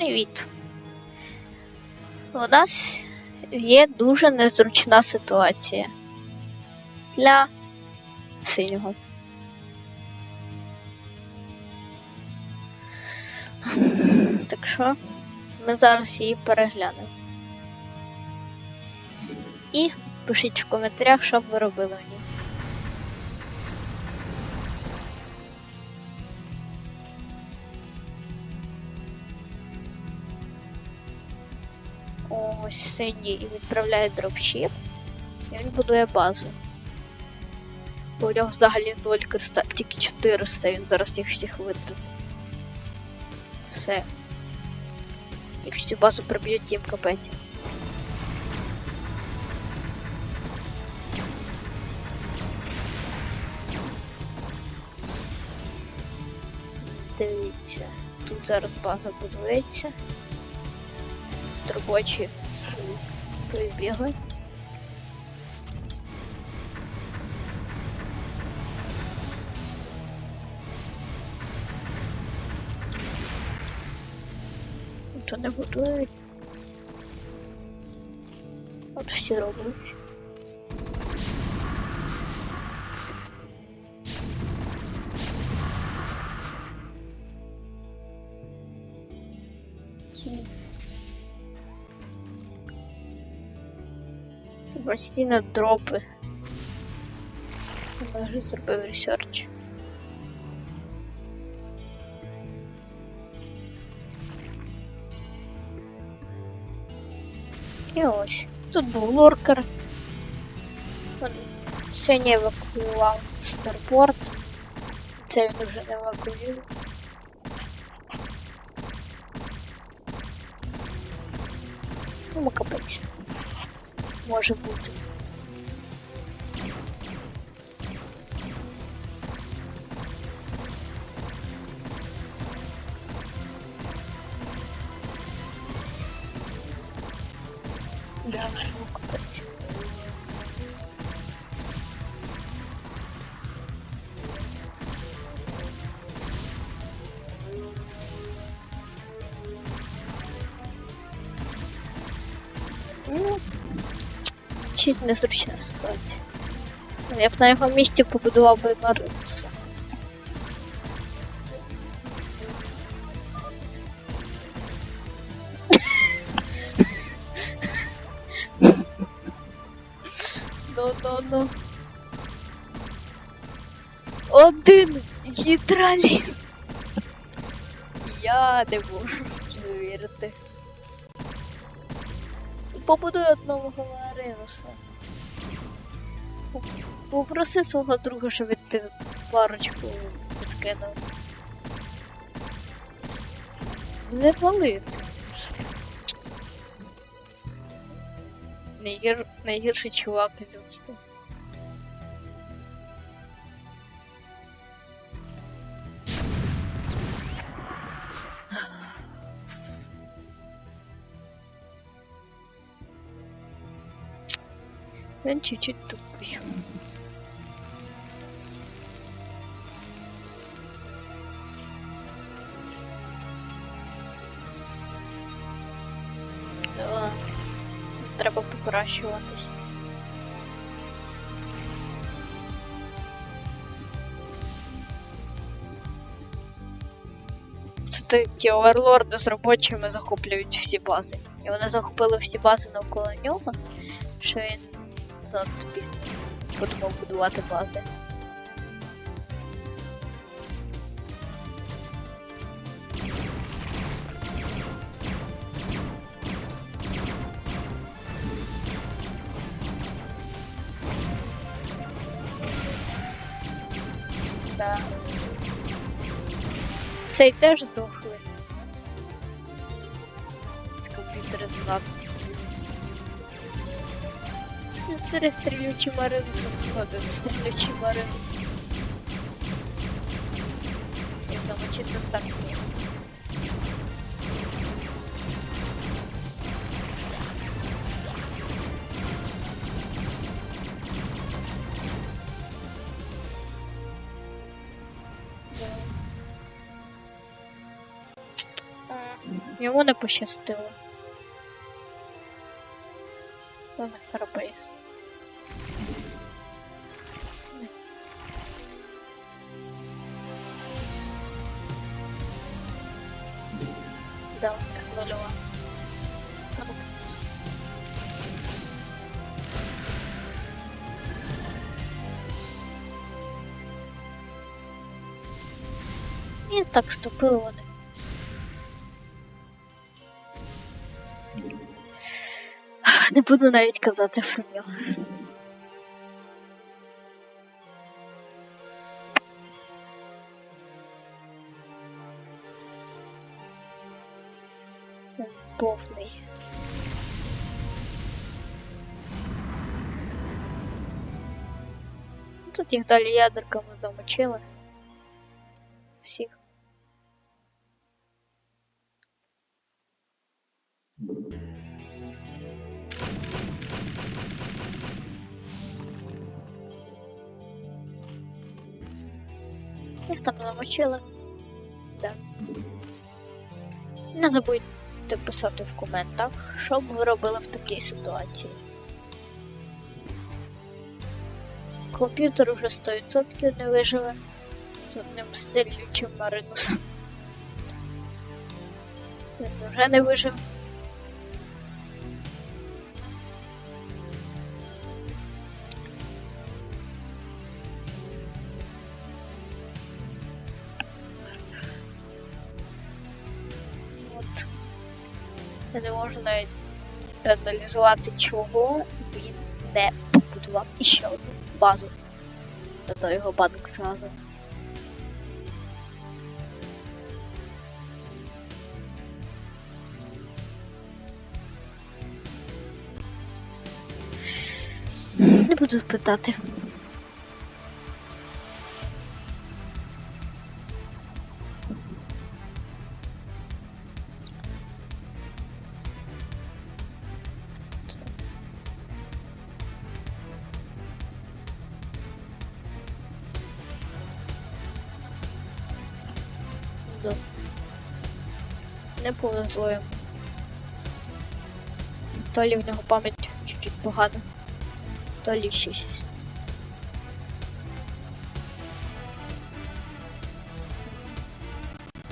Привіт. У нас є дуже незручна ситуація для синього. Так що ми зараз її переглянемо. І пишіть в коментарях, що б ви робили в ній. Ось синій відправляє дропшіп, і він будує базу. Бо у нього взагалі 0 кристаль, тільки 400, він зараз їх всіх витратить. Все. Якщо цю базу приб'ють, їм капець. Дивіться, тут зараз база будується. Тут робочі прибігли. Тут не будують. От всі роблять. Це постійно дропи. Я вже зробив ресерч. І ось. Тут був луркер. Він сьогодні евакуював Старпорт. Це він вже не евакуює. Ну, капець. Може бути. Да, чуть незручна ситуація. Ну, Я б на його місці побудував би Маринуса. Ну-ну-ну. Один гідралін. Я не можу в це вірити. Побудуй одного Маринуса. Попроси свого друга, щоб він під парочку підкинув. Не валити. Найгір... Найгірший чувак людства. Він чуть-чуть тупий. Да. Треба покращуватись. Це такі оверлорди з робочими захоплюють всі бази. І вони захопили всі бази навколо нього, що він занадто пізно подумав будувати бази. Да. Цей теж дохлий. З комп'ютера знавця. Це стрілючі Маринуса, тут один стрілючий Маринус. Я замочити так ні. М. Йому не пощастило. Це не І так ступили вони. Не буду навіть казати про нього. Він Повний. Тут їх далі ядерками замочили. Всіх. Їх там замочили. Да. Не забудьте писати в коментах, що б ви робили в такій ситуації. Комп'ютер уже 100% не виживе з одним стелючим Маринусом. Він вже не вижив. Я не можу навіть аналізувати, чого він не побудував іще одну базу. А то його банк зразу. Не буду питати. Не повезло йому. То в нього пам'ять чуть-чуть погана, то ще щось.